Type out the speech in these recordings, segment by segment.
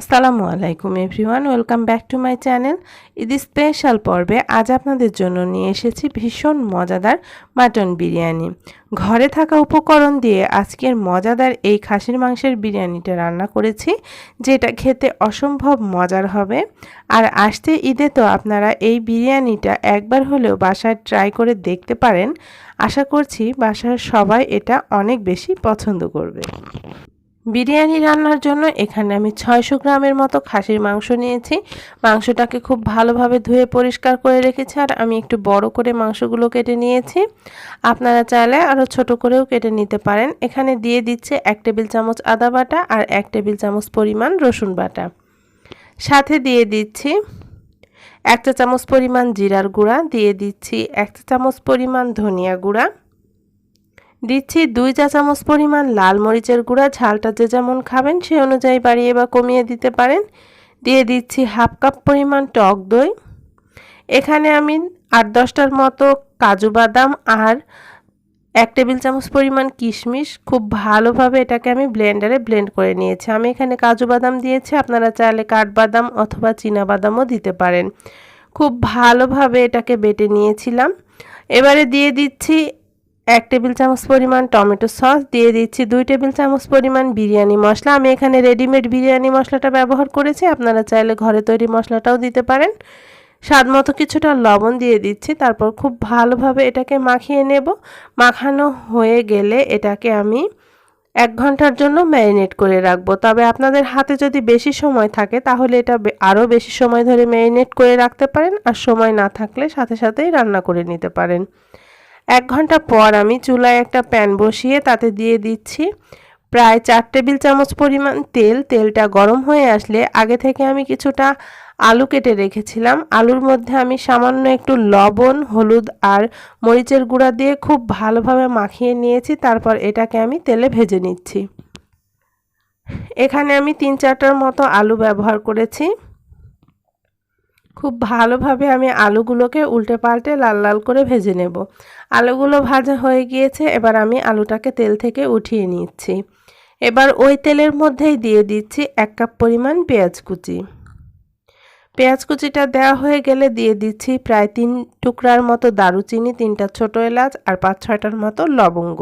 আসসালামু আলাইকুম everyone, welcome back to my channel. Eid special পর্বে আজ আপনাদের জন্য নিয়ে এসেছি ভীষণ মজাদার মাটন বিরিয়ানি। ঘরে থাকা উপকরণ দিয়ে আজকের মজাদার এই খাসির মাংসের বিরিয়ানিটা রান্না করেছি, যেটা খেতে অসম্ভব মজার হবে। আর আসতে ঈদে তো আপনারা এই বিরিয়ানিটা একবার হলেও বাসায় ট্রাই করে দেখতে পারেন। আশা করছি বাসার সবাই এটা অনেক বেশি পছন্দ করবে। বিরিয়ানি রান্নার জন্য এখানে আমি ছয়শো গ্রামের মতো খাসির মাংস নিয়েছি। মাংসটাকে খুব ভালোভাবে ধুয়ে পরিষ্কার করে রেখেছি আর আমি একটু বড় করে মাংসগুলো কেটে নিয়েছি। আপনারা চাইলে আরও ছোট করেও কেটে নিতে পারেন। এখানে দিয়ে দিচ্ছে এক টেবিল চামচ আদা বাটা আর এক টেবিল চামচ পরিমাণ রসুন বাটা। সাথে দিয়ে দিচ্ছি এক চা চামচ পরিমাণ জিরার গুঁড়া, দিয়ে দিচ্ছি এক চা চামচ পরিমাণ ধনিয়া গুঁড়া। দিচ্ছি দুই চা চামচ পরিমাণ লাল মরিচের গুঁড়া, ঝালটা যে যেমন খাবেন সে অনুযায়ী বাড়িয়ে বা কমিয়ে দিতে পারেন। দিয়ে দিচ্ছি হাফ কাপ পরিমাণ টক দই। এখানে আমি আট দশটার মতো কাজু বাদাম আর এক টেবিল চামচ পরিমাণ কিশমিশ খুব ভালোভাবে এটাকে আমি ব্লেন্ডারে ব্লেন্ড করে নিয়েছি। আমি এখানে কাজু বাদাম দিয়েছি, আপনারা চাইলে কাঠবাদাম অথবা বাদামও দিতে পারেন। খুব ভালোভাবে এটাকে বেটে নিয়েছিলাম। এবারে দিয়ে দিচ্ছি এক টেবিল চামচ পরিমাণ টমেটো সস, দিয়ে দিচ্ছি দুই টেবিল চামচ পরিমাণ বিরিয়ানি মশলা। আমি এখানে রেডিমেড বিরিয়ানি মশলাটা ব্যবহার করেছি, আপনারা চাইলে ঘরে তৈরি মশলাটাও দিতে পারেন। স্বাদ মতো কিছুটা লবণ দিয়ে দিচ্ছি, তারপর খুব ভালোভাবে এটাকে মাখিয়ে নেব। মাখানো হয়ে গেলে এটাকে আমি এক ঘণ্টার জন্য ম্যারিনেট করে রাখব। তবে আপনাদের হাতে যদি বেশি সময় থাকে, তাহলে এটা আরও বেশি সময় ধরে ম্যারিনেট করে রাখতে পারেন, আর সময় না থাকলে সাথে সাথেই রান্না করে নিতে পারেন। এক ঘণ্টা পর আমি চুলায় একটা প্যান বসিয়ে তাতে দিয়ে দিচ্ছি। প্রায় চার টেবিল চামচ পরিমাণ তেল। তেলটা গরম হয়ে আসলে আগে থেকে আমি কিছুটা আলু কেটে রেখেছিলাম। আলুর মধ্যে আমি সামান্য একটু লবণ, হলুদ আর মরিচের গুঁড়া দিয়ে খুব ভালোভাবে মাখিয়ে নিয়েছি। তারপর এটাকে আমি তেলে ভেজে নিচ্ছি। এখানে আমি তিন চারটার মতো আলু ব্যবহার করেছি। খুব ভালোভাবে আমি আলুগুলোকে উল্টে পাল্টে লাল লাল করে ভেজে নেব। আলুগুলো ভাজা হয়ে গিয়েছে, এবার আমি আলুটাকে তেল থেকে উঠিয়ে নিচ্ছি। এবার ওই তেলের মধ্যেই দিয়ে দিচ্ছি এক কাপ পরিমাণ পেঁয়াজ কুচি। পেঁয়াজ কুচিটা দেওয়া হয়ে গেলে দিয়ে দিচ্ছি প্রায় তিন টুকরার মতো দারুচিনি, তিনটা ছোট এলাচ আর পাঁচ ছয়টার মতো লবঙ্গ।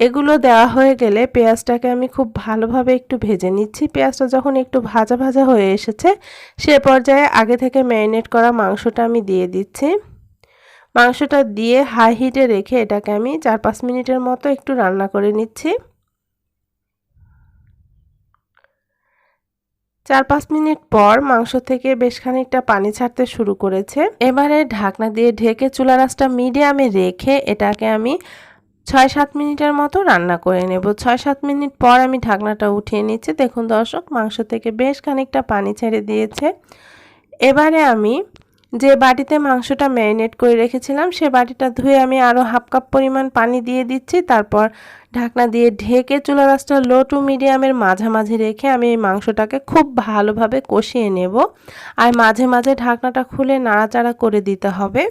এগুলো দেওয়া হয়ে গেলে পেঁয়াজটাকে আমি খুব ভালোভাবে একটু ভেজে নিচ্ছি। পেঁয়াজটা যখন একটু ভাজা ভাজা হয়ে এসেছে, সে পর্যায়ে আগে থেকে ম্যারিনেট করা মাংসটা আমি দিয়ে দিচ্ছি। মাংসটা দিয়ে হাই হিটে রেখে এটাকে আমি চার পাঁচ মিনিটের মতো একটু রান্না করে নিচ্ছি। চার পাঁচ মিনিট পর মাংস থেকে বেশ খানিকটা পানি ছাড়তে শুরু করেছে। এবারে ঢাকনা দিয়ে ঢেকে চুলা রাসটা মিডিয়ামে রেখে এটাকে আমি ছয় সাত মিনিটের মতো রান্না করে নেব। ছয় সাত মিনিট পর আমি ঢাকনাটা উঠিয়ে নিচ্ছি। দেখুন দর্শক, মাংস থেকে বেশ খানিকটা পানি ছেড়ে দিয়েছে। এবারে আমি যে বাটিতে মাংসটা ম্যারিনেট করে রেখেছিলাম, সে বাটিটা ধুয়ে আমি আরও হাফ কাপ পরিমাণ পানি দিয়ে দিচ্ছি। তারপর ঢাকনা দিয়ে ঢেকে চুলা রাসটা লো টু মিডিয়ামের মাঝামাঝি রেখে আমি এই মাংসটাকে খুব ভালোভাবে কষিয়ে নেব। আর মাঝে মাঝে ঢাকনাটা খুলে নাড়াচাড়া করে দিতে হবে।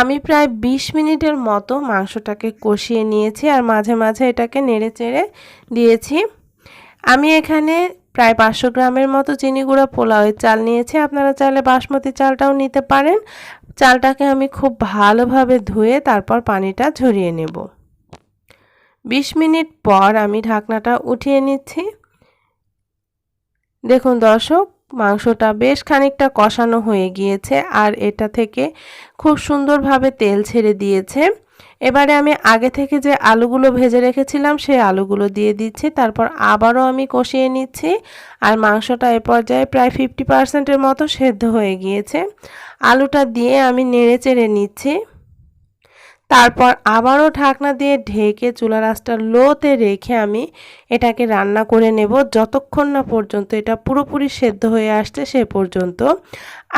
আমি প্রায় ২০ মিনিটের মতো মাংসটাকে কষিয়ে নিয়েছি আর মাঝে মাঝে এটাকে নেড়ে চেড়ে দিয়েছি। আমি এখানে প্রায় পাঁচশো গ্রামের মতো চিনি গুঁড়া পোলাওয়ের চাল নিয়েছি। আপনারা চাইলে বাসমতি চালটাও নিতে পারেন। চালটাকে আমি খুব ভালোভাবে ধুয়ে তারপর পানিটা ঝরিয়ে নেব। বিশ মিনিট পর আমি ঢাকনাটা উঠিয়ে নিচ্ছি। দেখুন দর্শক, মাংসটা বেশ খানিকটা কষানো হয়ে গিয়েছে আর এটা থেকে খুব সুন্দরভাবে তেল ছেড়ে দিয়েছে। এবারে আমি আগে থেকে যে আলুগুলো ভেজে রেখেছিলাম, সেই আলুগুলো দিয়ে দিচ্ছি। তারপর আবারও আমি কষিয়ে নিচ্ছি। আর মাংসটা এ পর্যায়ে প্রায় ফিফটি পার্সেন্টের মতো সেদ্ধ হয়ে গিয়েছে। আলুটা দিয়ে আমি নেড়ে চেড়ে নিচ্ছি। তারপর আবারও ঢাকনা দিয়ে ঢেকে চুলা রাসটা লোতে রেখে আমি এটাকে রান্না করে নেব। যতক্ষণ না পর্যন্ত এটা পুরোপুরি সেদ্ধ হয়ে আসছে সে পর্যন্ত।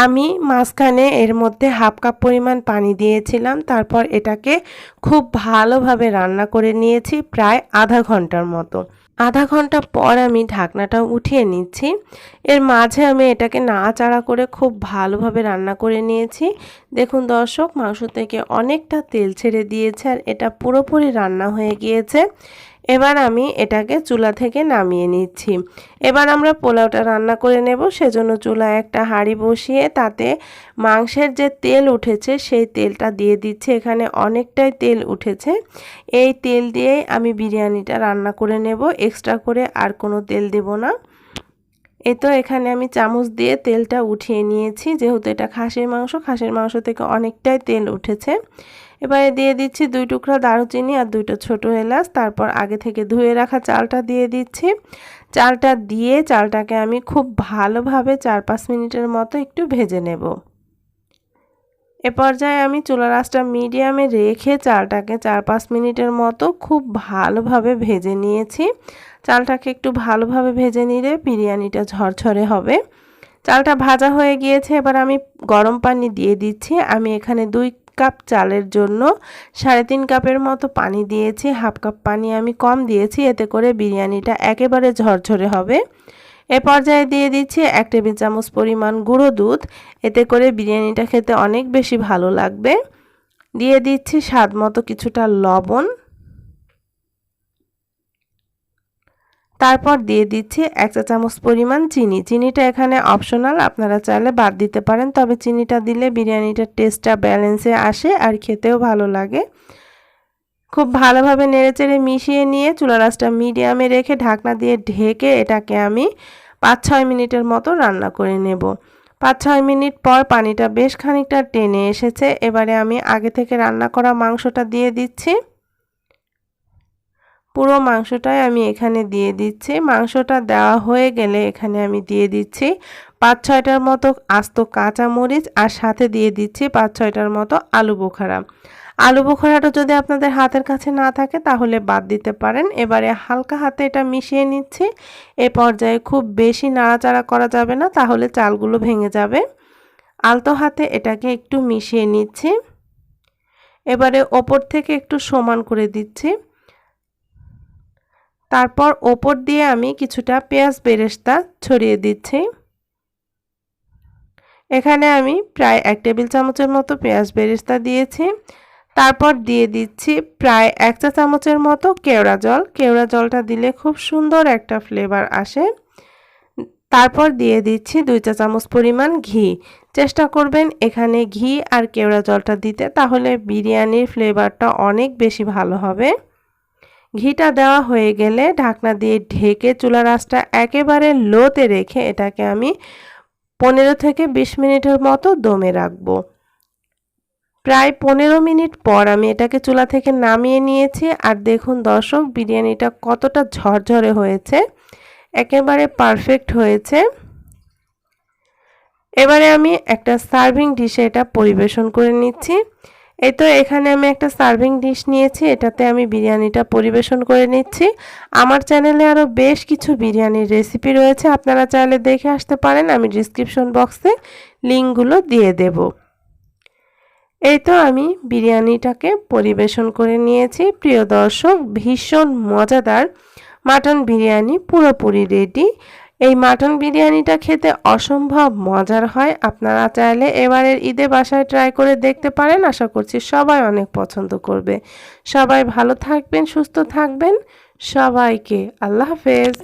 আমি মাঝখানে এর মধ্যে হাফ কাপ পরিমাণ পানি দিয়েছিলাম। তারপর এটাকে খুব ভালোভাবে রান্না করে নিয়েছি প্রায় আধা ঘণ্টার মতো। আধা ঘণ্টা পর আমি ঢাকনাটা উঠিয়ে নিচ্ছি। এর মাঝে আমি এটাকে নাড়াচাড়া করে খুব ভালোভাবে রান্না করে নিয়েছি। দেখুন দর্শক, মাংস থেকে অনেকটা তেল ছেড়ে দিয়েছে আর এটা পুরোপুরি রান্না হয়ে গিয়েছে। এবার আমি এটাকে চুলা থেকে নামিয়ে নিচ্ছি। এবার আমরা পোলাওটা রান্না করে নেব। সেজন্য চুলায় একটা হাঁড়ি বসিয়ে তাতে মাংসের যে তেল উঠেছে, সেই তেলটা দিয়ে দিচ্ছি। এখানে অনেকটাই তেল উঠেছে। এই তেল দিয়েই আমি বিরিয়ানিটা রান্না করে নেব। এক্সট্রা করে আর কোনো তেল দেব না। এ তো এখানে আমি চামচ দিয়ে তেলটা উঠিয়ে নিয়েছি, যেহেতু এটা খাসির মাংস খাসির মাংস থেকে অনেকটাই তেল উঠেছে। এবারে দিয়ে দিচ্ছি দুই টুকরা দারুচিনি আর দুইটা ছোট এলাচ, তারপর আগে থেকে ধুয়ে রাখা চালটা দিয়ে দিচ্ছি। চালটা দিয়ে চালটাকে আমি খুব ভালোভাবে চার পাঁচ মিনিটের মতো একটু ভেজে নেব। এ পর্যায়ে আমি চুলা রাসটা মিডিয়ামে রেখে চালটাকে চার পাঁচ মিনিটের মতো খুব ভালোভাবে ভেজে নিয়েছি। চালটাকে একটু ভালোভাবে ভেজে নিলে বিরিয়ানিটা ঝরঝরে হবে। চালটা ভাজা হয়ে গিয়েছে, এবার আমি গরম পানি দিয়ে দিচ্ছি। আমি এখানে দুই কাপ চালের জন্য সাড়ে তিন কাপের মতো পানি দিয়েছি, হাফ কাপ পানি আমি কম দিয়েছি, এতে করে বিরিয়ানিটা একেবারে ঝরঝরে হবে। এ পর্যায়ে দিয়ে দিচ্ছি এক টেবিল চামচ পরিমাণ গুঁড়ো দুধ, এতে করে বিরিয়ানিটা খেতে অনেক বেশি ভালো লাগবে। দিয়ে দিচ্ছি স্বাদ মতো কিছুটা লবণ। তারপর দিয়ে দিচ্ছি এক চা চামচ পরিমাণ চিনি। চিনিটা এখানে অপশনাল আপনারা চাইলে বাদ দিতে পারেন, তবে চিনিটা দিলে বিরিয়ানিটার টেস্টটা ব্যালেন্সে আসে আর খেতেও ভালো লাগে। খুব ভালোভাবে নেড়েচেড়ে মিশিয়ে নিয়ে চুলা রাসটা মিডিয়ামে রেখে ঢাকনা দিয়ে ঢেকে এটাকে আমি পাঁচ ছয় মিনিটের মতো রান্না করে নেব। পাঁচ ছয় মিনিট পর পানিটা বেশ খানিকটা টেনে এসেছে। এবারে আমি আগে থেকে রান্না করা মাংসটা দিয়ে দিচ্ছি। পুরো মাংসটাই আমি এখানে দিয়ে দিচ্ছি। মাংসটা দেওয়া হয়ে গেলে এখানে আমি দিয়ে দিচ্ছি পাঁচ ছয়টার মতো আস্ত কাঁচা মরিচ আর সাথে দিয়ে দিচ্ছি পাঁচ ছয়টার মতো আলু বোখারা। আলু বোখারাটা যদি আপনাদের হাতের কাছে না থাকে তাহলে বাদ দিতে পারেন। এবারে হালকা হাতে এটা মিশিয়ে নিচ্ছি। এ পর্যায়ে খুব বেশি নাড়াচাড়া করা যাবে না, তাহলে চালগুলো ভেঙে যাবে। আলতো হাতে এটাকে একটু মিশিয়ে নিচ্ছি। এবারে ওপর থেকে একটু সমান করে দিচ্ছি। তারপর ওপর দিয়ে আমি কিছুটা পেঁয়াজ বেরেস্তা ছড়িয়ে দিচ্ছি। এখানে আমি প্রায় এক টেবিল চামচের মতো পেঁয়াজ বেরেস্তা দিয়েছি। তারপর দিয়ে দিচ্ছি প্রায় এক চা চামচের মতো কেওড়া জল। কেওড়া জলটা দিলে খুব সুন্দর একটা ফ্লেভার আসে। তারপর দিয়ে দিচ্ছি দুই চা চামচ পরিমাণ ঘি। চেষ্টা করবেন এখানে ঘি আর কেওড়া জলটা দিতে, তাহলে বিরিয়ানির ফ্লেভারটা অনেক বেশি ভালো হবে। ঘিটা দেওয়া হয়ে গেলে ঢাকনা দিয়ে ঢেকে চুলা রাসটা একেবারে লোতে রেখে এটাকে আমি পনেরো থেকে বিশ মিনিটের মতো দমে রাখব। প্রায় পনেরো মিনিট পর আমি এটাকে চুলা থেকে নামিয়ে নিয়েছি। আর দেখুন দর্শক, বিরিয়ানিটা কতটা ঝরঝরে হয়েছে, একেবারে পারফেক্ট হয়েছে। এবারে আমি একটা সার্ভিং ডিশে এটা পরিবেশন করে নিচ্ছি। এই তো এখানে আমি একটা সার্ভিং ডিশ নিয়েছি, এটাতে আমি বিরিয়ানিটা পরিবেশন করে নিচ্ছি। আমার চ্যানেলে আরও বেশ কিছু বিরিয়ানির রেসিপি রয়েছে, আপনারা চাইলে দেখে আসতে পারেন, আমি ডিসক্রিপশন বক্সে লিঙ্কগুলো দিয়ে দেব। এই তো আমি বিরিয়ানিটাকে পরিবেশন করে নিয়েছি। প্রিয় দর্শক, ভীষণ মজাদার মাটন বিরিয়ানি পুরোপুরি রেডি এই মাটন বিরিয়ানিটা খেতে অসম্ভব মজার হয়। আপনারা চাইলে এবারের ঈদে বাসায় ট্রাই করে দেখতে পারেন। আশা করছি সবাই অনেক পছন্দ করবে। সবাই ভালো থাকবেন, সুস্থ থাকবেন। সবাইকে আল্লাহ হাফেজ।